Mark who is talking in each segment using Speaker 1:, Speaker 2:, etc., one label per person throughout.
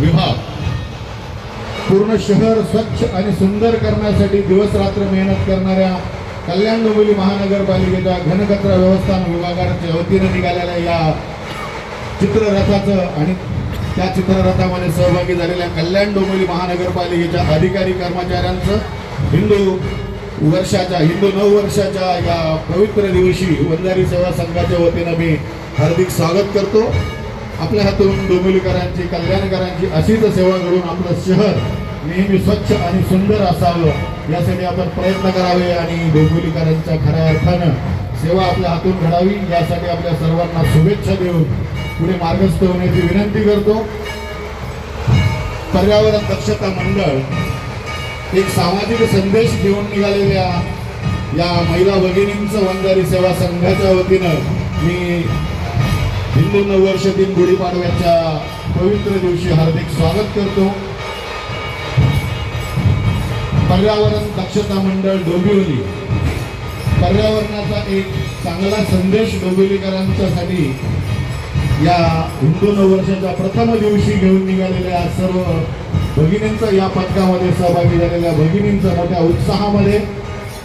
Speaker 1: विभाग पूर्ण शहर स्वच्छ आणि सुंदर करण्यासाठी दिवस रात्र मेहनत करणाऱ्या कल्याण डोंबिवली महानगरपालिकेच्या घनकचरा व्यवस्थापन विभागाच्या वतीनं निघालेल्या या चित्ररथाचं आणि त्या चित्ररथामध्ये सहभागी झालेल्या कल्याण डोंबिवली महानगरपालिकेच्या अधिकारी कर्मचाऱ्यांचं हिंदू वर्षाच्या हिंदू नऊ वर्षाच्या या पवित्र दिवशी वंजारी सेवा संघाच्या वतीनं मी हार्दिक स्वागत करतो. आपल्या हातून डोंबिवलीकरांची कल्याणकरांची अशीच सेवा घडून आपलं शहर नेहमी स्वच्छ आणि सुंदर असावं यासाठी आपण प्रयत्न करावे आणि डोंबिवलीकरांच्या खऱ्या अर्थानं सेवा आपल्या हातून घडावी यासाठी आपल्या सर्वांना शुभेच्छा देऊन पुढे मार्गस्थ होण्याची विनंती करतो. पर्यावरण दक्षता मंडळ एक सामाजिक संदेश घेऊन निघालेल्या या महिला भगिनींचं वंजारी सेवा संघाच्या वतीनं मी हिंदू नववर्ष दिन गुढीपाडव्याच्या पवित्र दिवशी हार्दिक स्वागत करतो. पर्यावरण दक्षता मंडळ डोंबिवली. पर्यावरणाचा एक चांगला संदेश डोंबिवलीकरांच्यासाठी या हिंदू नववर्षाच्या प्रथम दिवशी घेऊन निघालेल्या सर्व भगिनींचं या पथकामध्ये सहभागी झालेल्या भगिनींचा मोठ्या उत्साहामध्ये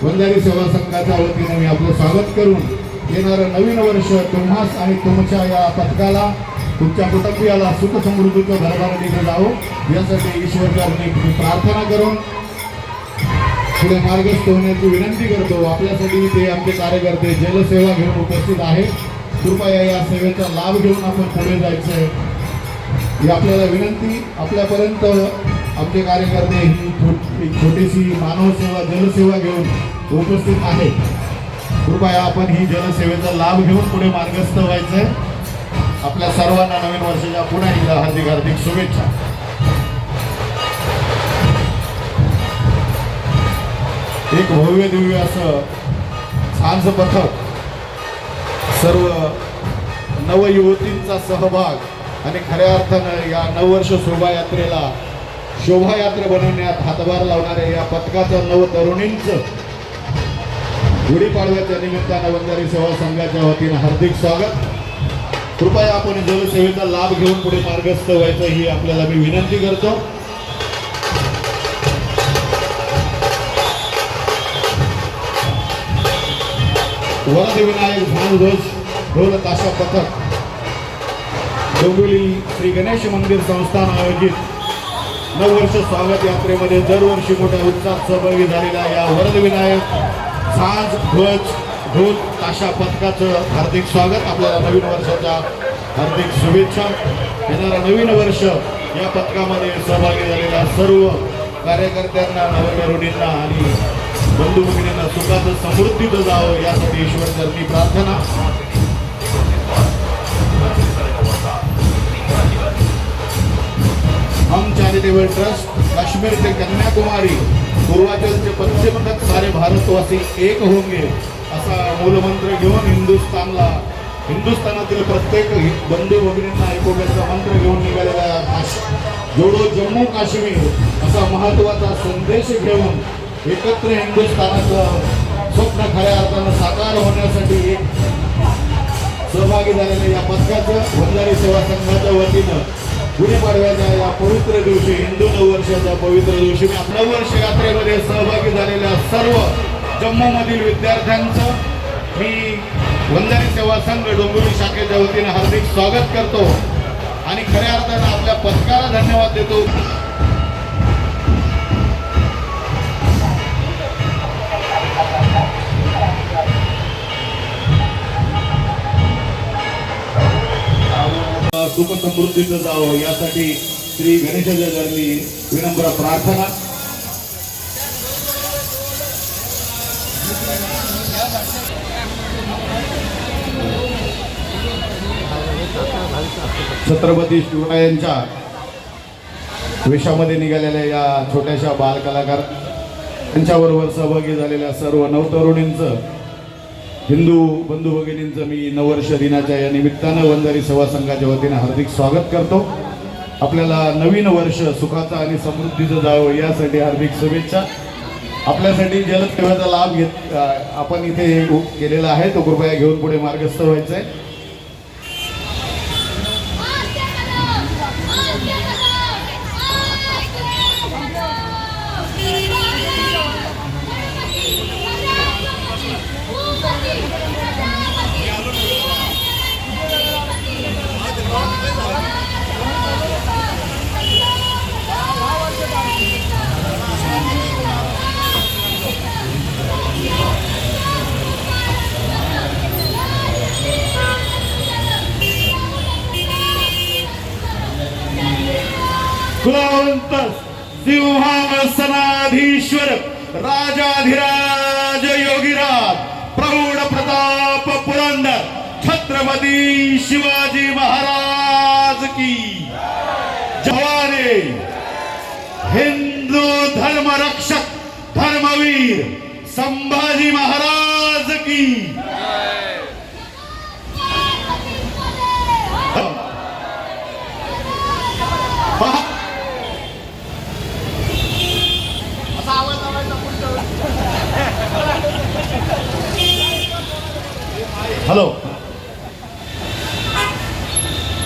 Speaker 1: वंजारी सेवा संघाच्या वतीने मी आपलं स्वागत करून येणारं नवीन वर्ष तुम्हास आणि तुमच्या या पथकाला तुमच्या कुटुंबियाला सुख समृद्धीचं दिलं जावं यासाठी ईश्वरच्या मी प्रार्थना करून पुढे मार्गस्थ होण्याची विनंती करतो. आपल्यासाठी ते आमचे कार्यकर्ते जलसेवा घेऊन उपस्थित आहेत. कृपया या सेवेचा लाभ घेऊन आपण पुढे जायचं आहे ही आपल्याला विनंती. आपल्यापर्यंत आमचे कार्यकर्ते ही छो- एक छोटीशी मानव सेवा जलसेवा घेऊन उपस्थित आहेत. कृपया आपण ही जनसेवेचा लाभ घेऊन पुढे मार्गस्थ व्हायचंय. आपल्या सर्वांना नवीन वर्षाच्या पुन्हा एकदा हार्दिक हार्दिक शुभेच्छा. एक भव्य दिव्य असं छानसं पथक सर्व नवयुवतींचा सहभाग आणि खऱ्या अर्थानं या नववर्ष शोभायात्रेला शोभायात्रा बनवण्यात हातभार लावणाऱ्या या पथकाचं नव तरुणींचं गुढीपाडव्याच्या निमित्तानं वंजारी सेवा संघाच्या वतीनं हार्दिक स्वागत. कृपया आपण जलसेवेचा लाभ घेऊन पुढे मार्गस्थ व्हायचं ही आपल्याला मी विनंती करतो. वरदविनायक भानुध्वज ढोल ताशा पथक. डोंबिवली श्री गणेश मंदिर संस्थान आयोजित नववर्ष स्वागत यात्रेमध्ये दरवर्षी मोठ्या उत्साहात सहभागी झालेल्या या वरदविनायक साज ध्वज ढोल ताशा पथकाचं हार्दिक स्वागत आपल्याला नवीन वर्षाच्या हार्दिक शुभेच्छा. येणारं नवीन वर्ष या पथकामध्ये सहभागी झालेल्या सर्व कार्यकर्त्यांना नवतरुणींना आणि बंधू भगिनींना सुखाचं समृद्धीचं जावं यासाठी ईश्वर चरणी प्रार्थना. हम चॅरिटेबल ट्रस्ट काश्मीर ते कन्याकुमारी पूर्वाचल से पश्चिम तक सारे भारतवासी एक होंगे असा मूलमंत्र घेऊन हिंदुस्थानला हिंदुस्थानातील प्रत्येक बंधू भगिनींना ऐकवण्याचा मंत्र घेऊन निघालेला जोडो जम्मू काश्मीर असा महत्त्वाचा संदेश घेऊन एकत्र हिंदुस्थानाचं स्वप्न खऱ्या अर्थानं साकार होण्यासाठी एक सहभागी झालेल्या या पथकाचं वंजारी सेवा संघाच्या वतीनं गुढीपाडव्याच्या या पवित्र दिवशी हिंदू नववर्षाच्या पवित्र दिवशी मी नववर्ष यात्रेमध्ये सहभागी झालेल्या सर्व जम्मूमधील विद्यार्थ्यांचं मी वंदनी सेवा संघ डोंबिवली शाखेच्या वतीनं हार्दिक स्वागत करतो. आणि खऱ्या अर्थानं आपल्या पथकाला धन्यवाद देतो. सुख समृद्धीचं जावं यासाठी श्री गणेशाच्या विनम्र प्रार्थना. छत्रपती शिवरायांच्या वेशामध्ये निघालेल्या या छोट्याशा बालकलाकार त्यांच्याबरोबर सहभागी झालेल्या सर्व नवतरुणींचं हिंदू बंधू भगिनींचं मी नववर्ष दिनाच्या या निमित्तानं वंजारी सेवा संघाच्या वतीनं हार्दिक स्वागत करतो. आपल्याला नवीन वर्ष सुखाचं आणि समृद्धीचं जावं यासाठी हार्दिक शुभेच्छा. आपल्यासाठी जलसेवेचा लाभ घेत आपण इथे केलेला आहे. तो कृपया घेऊन पुढे मार्गस्थ व्हायचं आहे समाधीश्वर राजाधिराज योगीराज प्रौढ प्रताप पुरंदर छत्रपती शिवाजी महाराज की जवाने हिंदू धर्म रक्षक धर्मवीर संभाजी महाराज की हॅलो.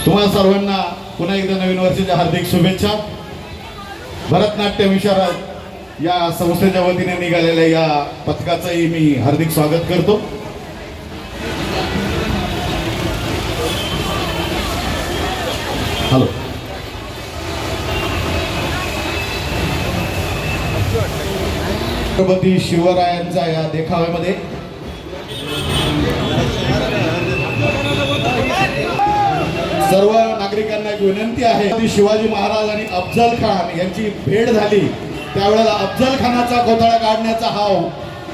Speaker 1: तुम्हाला सर्वांना पुन्हा एकदा नवीन वर्षाच्या हार्दिक शुभेच्छा. भरतनाट्य विशारद या संस्थेच्या वतीने निघालेल्या या पथकाचंही मी हार्दिक स्वागत करतो. हॅलो. छत्रपती शिवरायांचा या देखाव्यामध्ये. सर्व नागरिकांना एक विनंती आहे. ती शिवाजी महाराज आणि अफजल खान यांची भेट झाली. त्यावेळेला अफजल खानाचा घोटाळा काढण्याचा हाव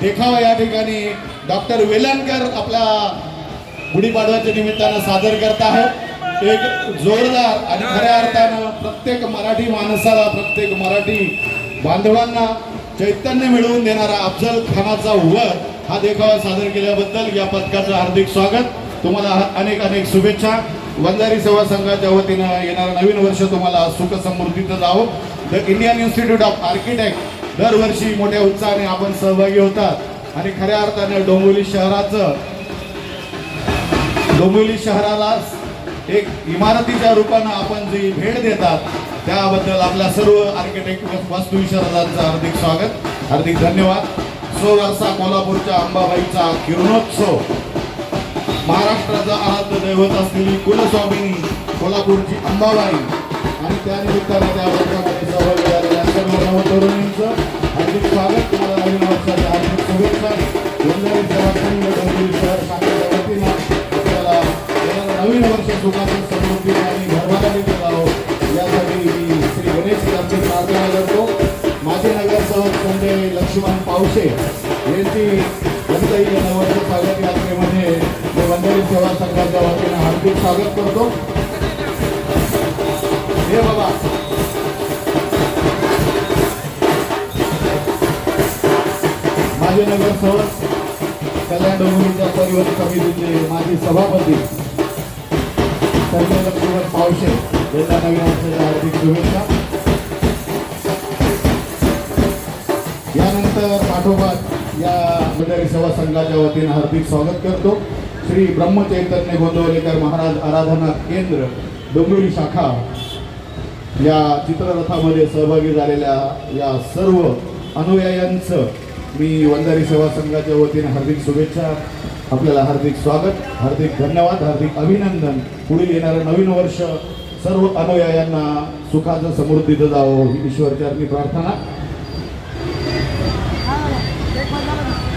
Speaker 1: देखावा या ठिकाणी डॉक्टर वेलणकर आपल्या गुढीपाडव्याच्या निमित्तानं सादर करत आहे एक जोरदार आणि खऱ्या अर्थानं प्रत्येक मराठी माणसाला प्रत्येक मराठी बांधवांना चैतन्य मिळवून देणारा अफजल खानाचा वध हा देखावा सादर केल्याबद्दल या पथकाचं हार्दिक स्वागत. तुम्हाला अनेक अनेक शुभेच्छा. वंजारी सेवा संघाच्या वतीनं येणारं नवीन वर्ष तुम्हाला सुख समृद्धीचं जावं. The Indian institute of architect दरवर्षी मोठ्या उत्साहाने आपण सहभागी होतात. आणि खऱ्या अर्थाने डोंबिवली शहराचं डोंबिवली शहराला एक इमारतीच्या रूपानं आपण जी भेट देतात त्याबद्दल आपल्या सर्व आर्किटेक्ट वास्तुविशारदांचं हार्दिक स्वागत हार्दिक धन्यवाद. सो वर्षा कोल्हापूरच्या अंबाबाईचा किरणोत्सव. महाराष्ट्राचं आराध्य दैवत असलेली कुलस्वामिनी कोल्हापूरची अंबाबाई. आणि त्यानिमित्ताने त्या वर्गामध्ये सहभागी झालेल्या सर्व नवतरुणींचं हार्दिक स्वागत. तुम्हाला नवीन वर्षाच्या हार्दिक शुभेच्छा. वंजारी सेवा संघ डोंबिवली शहर शाखेच्या वतीनं आपल्याला नवीन वर्ष सुखाची समृद्धी आणि घरभागाने जावं यासाठी मी श्री गणेश यांची प्रार्थना करतो. माझे नगरसेवक संजय लक्ष्मण पावसे. स्वागत करतो. हे बाबा. माझे नगरसेवक कल्याण डोंगरीच्या परिवहन समितीचे माजी सभापती संजय लक्ष्मण पावशे यांना नवीन वर्षाच्या हार्दिक शुभेच्छा. यानंतर पाठोपाठ या मंडळी सेवा संघाच्या वतीनं हार्दिक स्वागत करतो. श्री ब्रह्मचैतन्य गोंदवलेकर महाराज आराधना केंद्र डोंबिवली शाखा. या चित्ररथामध्ये सहभागी झालेल्या या सर्व अनुयायांचं मी वंजारी सेवा संघाच्या वतीने हार्दिक शुभेच्छा. आपल्याला हार्दिक स्वागत हार्दिक धन्यवाद हार्दिक अभिनंदन. पुढील येणारं नवीन वर्ष सर्व अनुयायांना सुखाचं समृद्धीचं जावं ही ईश्वरचरणी प्रार्थना.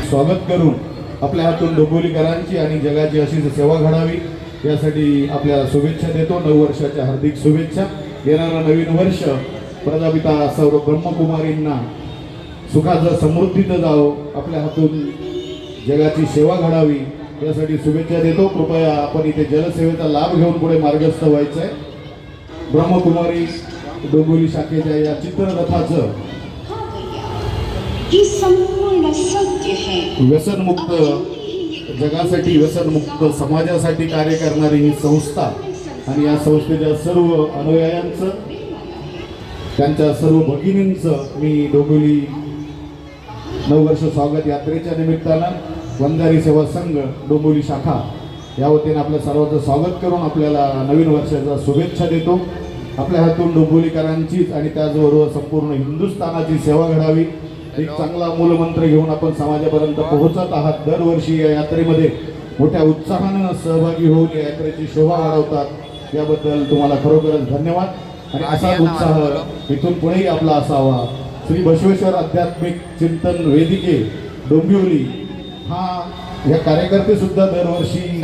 Speaker 1: स्वागत करून आपल्या हातून डोंबिवलीकरांची आणि जगाची अशीच सेवा घडावी यासाठी आपल्याला शुभेच्छा देतो. नऊ वर्षाच्या हार्दिक शुभेच्छा. येणारं नवीन वर्ष प्रजापिता सर्व ब्रह्मकुमारींना सुखाचं समृद्धीचं जावं. आपल्या हातून जगाची सेवा घडावी यासाठी शुभेच्छा देतो. कृपया आपण इथे जलसेवेचा लाभ घेऊन पुढे मार्गस्थ व्हायचं आहे ब्रह्मकुमारी डोंबिवली शाखेच्या या चित्ररथाचं व्यसनमुक्त जगासाठी व्यसनमुक्त समाजासाठी कार्य करणारी ही संस्था आणि या संस्थेच्या सर्व अनुयायांचं त्यांच्या सर्व भगिनींचं मी डोंबिवली नववर्ष स्वागत यात्रेच्या निमित्तानं वंजारी सेवा संघ डोंबिवली शाखा या वतीने आपल्या सर्वांचं स्वागत करून आपल्याला नवीन वर्षाचा शुभेच्छा देतो. आपल्या हातून डोंबिवलीकरांचीच आणि त्याचबरोबर संपूर्ण हिंदुस्थानाची सेवा घडावी. एक चांगला मूलमंत्र घेऊन आपण समाजापर्यंत पोहोचत आहात. दरवर्षी या यात्रेमध्ये मोठ्या उत्साहानं सहभागी होऊन या यात्रेची शोभा वाढवतात. याबद्दल तुम्हाला खरोखरच धन्यवाद. आणि असाच उत्साह इथून पुढेही आपला असावा. श्री बसवेश्वर आध्यात्मिक चिंतन वेदिके डोंबिवली. हा या कार्यकर्ते सुद्धा दरवर्षी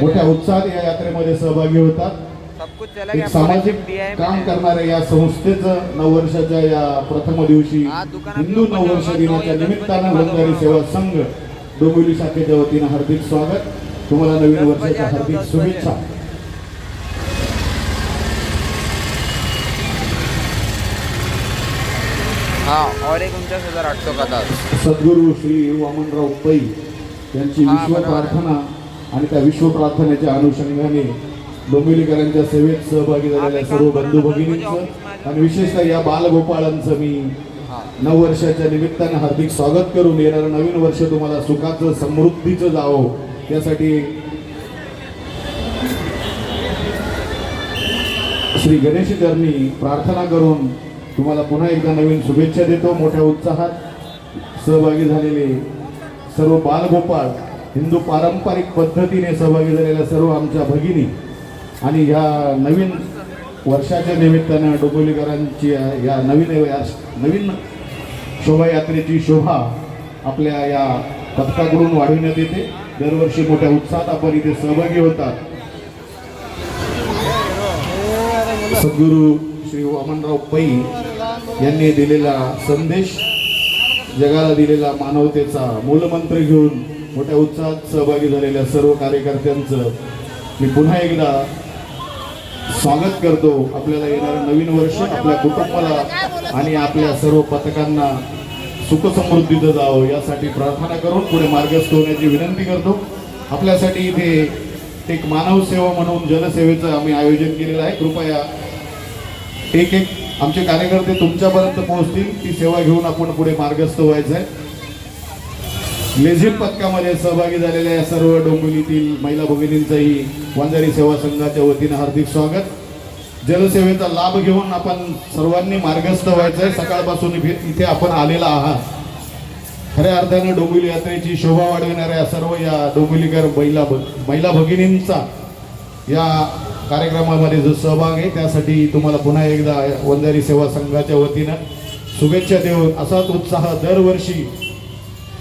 Speaker 1: मोठ्या उत्साहात या यात्रेमध्ये सहभागी होतात. एक सामाजिक काम। करणाऱ्या या संस्थेचं नववर्षाच्या या प्रथम दिवशी हिंदू नववर्ष दिनाच्या निमित्तानं सेवा संघ डोंबिवली शाखेच्या वतीनं हार्दिक स्वागत तुम्हाला नवीन वर्षाच्या हार्दिक शुभेच्छा
Speaker 2: हाँ और एक उनचास हजार
Speaker 1: सद्गुरू श्री वामनराव पै यांची विश्व. प्रार्थना आणि त्या विश्व प्रार्थनेच्या अनुषंगाने डोंबिवलीकरांच्या सेवेत सहभागी झालेल्या सर्व बंधू भगिनींचं. आणि विशेषतः या बालगोपाळांचं मी नऊ वर्षाच्या निमित्तानं हार्दिक स्वागत करून येणारं. नवीन वर्ष तुम्हाला सुखाचं समृद्धीचं जावं. यासाठी श्री गणेश चरणी प्रार्थना करून तुम्हाला पुन्हा एकदा नवीन शुभेच्छा देतो. मोठ्या उत्साहात सहभागी झालेले सर्व बालगोपाळ हिंदू पारंपरिक पद्धतीने सहभागी झालेल्या सर्व आमच्या भगिनी आणि ह्या नवीन वर्षाच्या निमित्तानं डोंबिवलीकरांची या नवीन या नवीन शोभायात्रेची शोभा आपल्या या पथकाकडून वाढविण्यात येते. दरवर्षी मोठ्या उत्साहात आपण इथे सहभागी होतात. सद्गुरू श्री वामनराव पै यांनी दिलेला संदेश जगाला दिलेला मानवतेचा मूलमंत्र घेऊन मोठ्या उत्साहात सहभागी झालेल्या सर्व कार्यकर्त्यांचं मी पुन्हा एकदा स्वागत करतो. आपल्याला येणारं नवीन वर्ष आपल्या कुटुंबाला आणि आपल्या सर्व पथकांना सुखसमृद्धीचं जावं. यासाठी प्रार्थना करून पुढे मार्गस्थ होण्याची विनंती करतो. आपल्यासाठी इथे एक मानव सेवा म्हणून जनसेवेचं आम्ही आयोजन केलेलं आहे. कृपया एक एक आमचे कार्यकर्ते तुमच्यापर्यंत पोहोचतील. ती सेवा घेऊन आपण पुढे मार्गस्थ व्हायचं आहे लेझिम पथकामध्ये सहभागी झालेल्या या सर्व डोंबिवलीतील महिला भगिनींचंही वंजारी सेवा संघाच्या वतीनं हार्दिक स्वागत. जलसेवेचा लाभ घेऊन आपण सर्वांनी मार्गस्थ व्हायचं आहे सकाळपासून इथे इथे आपण आलेला आहात. खऱ्या अर्थानं डोंबिवली यात्रेची शोभा वाढविणाऱ्या सर्व या डोंबिवलीकर महिला भ- महिला भगिनींचा या कार्यक्रमामध्ये जो सहभाग आहे त्यासाठी तुम्हाला पुन्हा एकदा वंजारी सेवा संघाच्या वतीनं शुभेच्छा देऊन असाच उत्साह दरवर्षी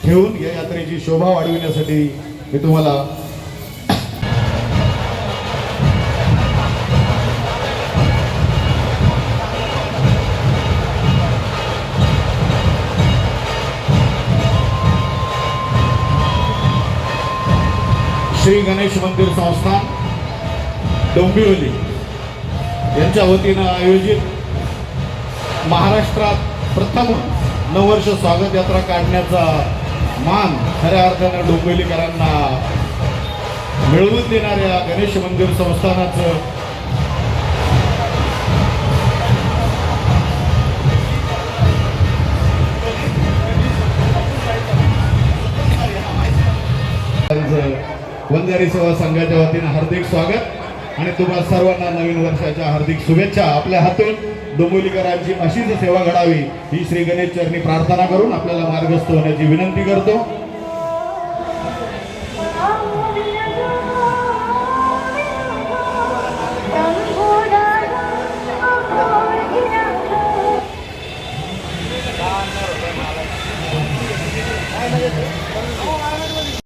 Speaker 1: ठेवून या यात्रेची शोभा वाढविण्यासाठी मी तुम्हाला श्री गणेश मंदिर संस्थान डोंबिवली यांच्या वतीनं आयोजित महाराष्ट्रात प्रथम नववर्ष स्वागत यात्रा काढण्याचा मान खऱ्या अर्थानं डोंबिवलीकरांना मिळवून देणाऱ्या गणेश मंदिर संस्थानाचं वंजारी सेवा संघाच्या वतीनं हार्दिक स्वागत. आणि तुम्हाला सर्वांना नवीन वर्षाच्या हार्दिक शुभेच्छा. आपल्या हातून डोंबिवलीकरांची अशीच सेवा घडावी ही श्री गणेश चरणी प्रार्थना करून आपल्याला मार्गस्थ होण्याची विनंती करतो.